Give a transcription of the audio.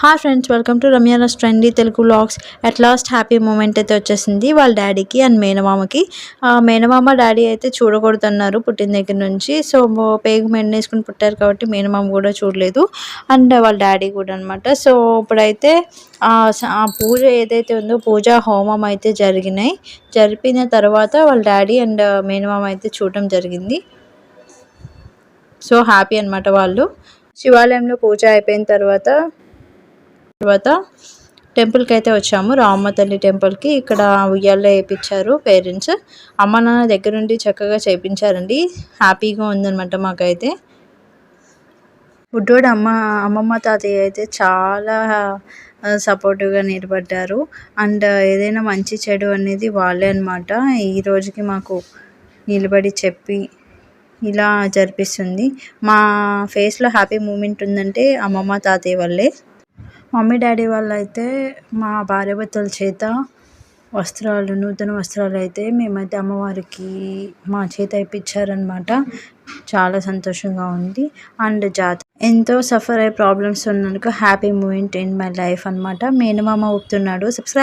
Hi friends welcome to Ramyanas trendy Telugu blogs at last happy moment అయితే వచ్చేసింది. వాళ్ళ డాడీకి అండ్ మేనమామకి. మేనమామ డాడీ అయితే చూడకూడదన్నారు పుట్టిన దగ్గర నుంచి. సో పేగు మెండ వేసుకుని పుట్టారు కాబట్టి మేనమామ కూడా చూడలేదు. అండ్ వాళ్ళ డాడీ కూడా అనమాట సో ఇప్పుడైతే ఆ పూజ ఏదైతే ఉందో పూజ హోమం అయితే జరిగినాయి. జరిపిన తర్వాత వాళ్ళ డాడీ అండ్ మేనమామ అయితే చూడటం జరిగింది. సో హ్యాపీ అనమాట వాళ్ళు. శివాలయంలో పూజ అయిపోయిన తర్వాత తర్వాత టెంపుల్కి అయితే వచ్చాము. రామమ్మ తల్లి టెంపుల్కి ఇక్కడ ఉయ్యాల్లో వేయించారు పేరెంట్స్. అమ్మ నాన్న దగ్గర నుండి చక్కగా చేయించారండి హ్యాపీగా ఉందన్నమాట మాకైతే. బుడ్డోడు అమ్మ అమ్మమ్మ తాతయ్య అయితే చాలా సపోర్టివ్గా నిలబడ్డారు. అండ్ ఏదైనా మంచి చెడు అనేది వాళ్ళే అనమాట ఈ రోజుకి మాకు నిలబడి చెప్పి ఇలా జరిపిస్తుంది. మా ఫేస్లో హ్యాపీ మూమెంట్ ఉందంటే అమ్మమ్మ తాతయ్య వల్లే. మమ్మీ డాడీ వాళ్ళు అయితే మా భార్యాభర్తల చేత వస్త్రాలు నూతన వస్త్రాలు అయితే మేమైతే అమ్మవారికి మా చేత ఇప్పించారనమాట చాలా సంతోషంగా ఉంది. అండ్ జాత ఎంతో సఫర్ అయ్యే ప్రాబ్లమ్స్ ఉన్నందుకు happy moment in my life అనమాట మేనమామ ఊపుతున్నాడు సబ్స్క్రైబ్